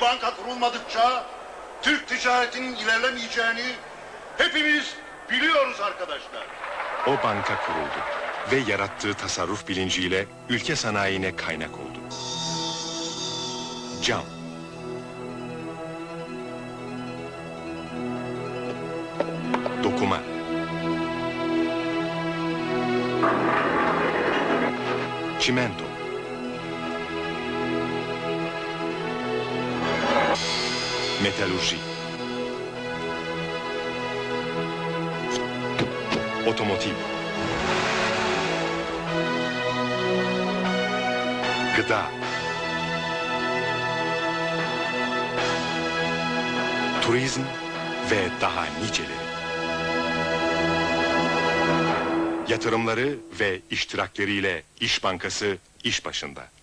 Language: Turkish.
banka kurulmadıkça Türk ticaretinin ilerlemeyeceğini hepimiz biliyoruz arkadaşlar. O banka kuruldu ve yarattığı tasarruf bilinciyle ülke sanayine kaynak oldu. Cam. Dokuma. Çimento. Metalurji. Otomotiv. Gıda. Turizm ve daha niceleri. Yatırımları ve iştirakleriyle İş Bankası iş başında.